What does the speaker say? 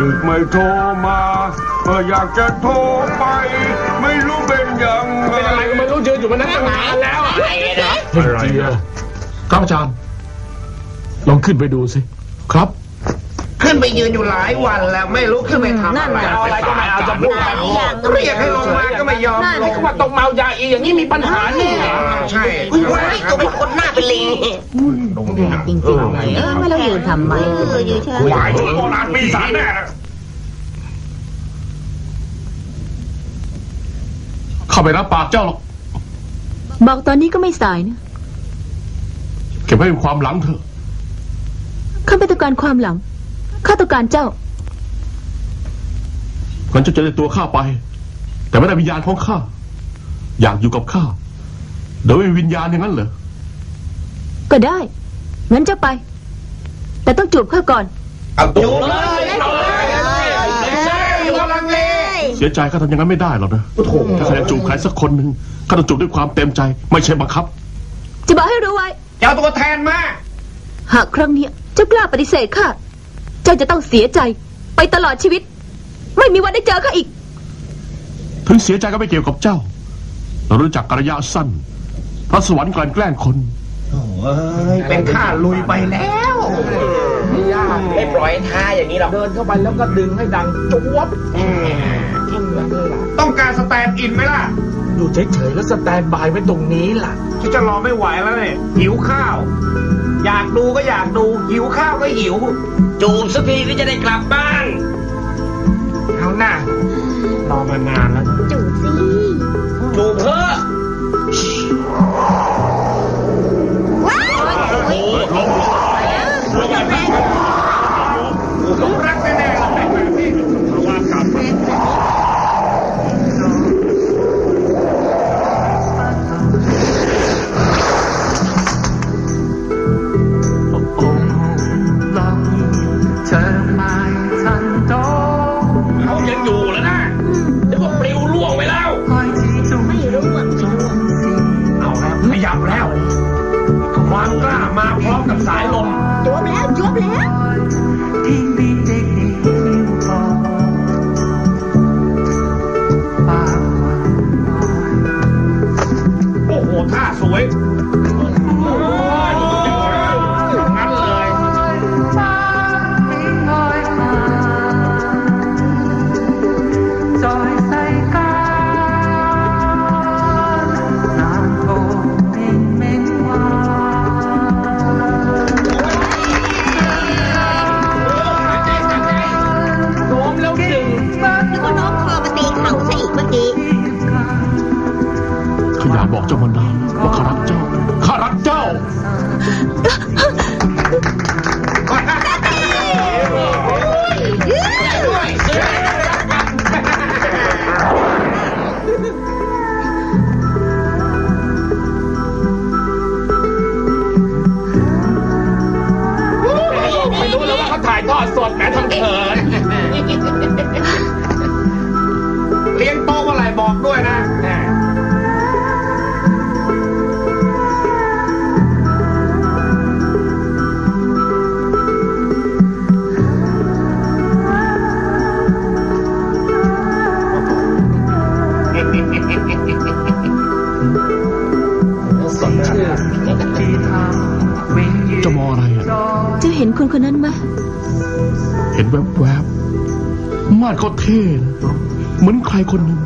ดึกๆไม่โทรมาเอออยากจะโทรไป ไม่รู้เป็นยังไงเป็นอะไรก็ไม่รู้ยืนอยู่บนนั้นตั้งนานแล้วอะอะไรเหรอเฮ้ยเจียครับอาจารย์ลองขึ้นไปดูสิ ครับ ขึ้นไปยืนอยู่หลายวันแล้วไม่รู้ขึ้นไปทำอะไรเอาอะไรก็ไม่เอาจะพูดอะไรเรียกให้ลงมาก็ไม่ยอมลนี่งก็ว่าตกเมายาอีอย่างนี้มีปัญหาเนี่ยใช่ว้ายตัวเป็นคนหน้าเป็นลิงจริงๆเลยเออไม่แล้วยืนทำไมเอออยู่เฉยหวายโบราณปีศาจแน่นะเข้าไปรับปากเจ้าหรอกบอกตอนนี้ก็ไม่สายนะ เก็บไว้เป็นความหลังเถอะข้าไม่ต้องการความหลัง ข้าต้องการเจ้า งั้นเจ้าจะได้ตัวข้าไป แต่ไม่ได้วิญญาณของข้า อยากอยู่กับข้าโดยไม่มีวิญญาณอย่างนั้นเหรอ ก็ได้ งั้นเจ้าไป แต่ต้องจูบข้าก่อนอยู่เลยเอาเลยอยู่กำลังเลเสียใจข้าทำอย่างนั้นไม่ได้หรอกนะถ้าข้าจะจูบใครสักคนหนึ่งข้าต้องจูบด้วยความเต็มใจ ไม่ใช่บังคับ จะบอกให้รู้ไว้ จะเอาตัวแทนมา หากครั้งเนี้ยเจ้ากล้าปฏิเสธข้า เจ้าจะต้องเสียใจ ไปตลอดชีวิต ไม่มีวันได้เจอข้าอีก ถึงเสียใจก็ไม่เกี่ยวกับเจ้า เรารู้จักกระยะสั้น พระสวรรค์กลั่นแกล้งคน เป็นข้าลุยไปแล้วยากไม่ปล่อยท่าอย่างนี้หรอกเดินเข้าไปแล้วก็ดึงให้ดังจวบทิ้งเลยล่ะต้องการสแตนด์อินไหมล่ะ อยู่เฉยๆแล้วสแตนบายไว้ตรงนี้ล่ะที่จะรอไม่ไหวแล้วเนี่ยหิวข้าว อยากดูก็อยากดู หิวข้าวก็หิว จูบสักทีที่จะได้กลับบ้าน เอาหน้ารอมานานแล้ว จูบสิ บอกเจ้ามานานว่าข้ารักเจ้า ข้ารักเจ้า ไม่รู้เลยว่าเขาถ่ายทอดสดแหมทำเขิน เลี้ยงโต๊ะเมื่อไหร่บอกด้วยนะ จะมองอะไรอะเจ้เห็นคนคนนั้นไหมเห็นแวบๆ มาดก็เท่เหมือนใครคนหนึ่ง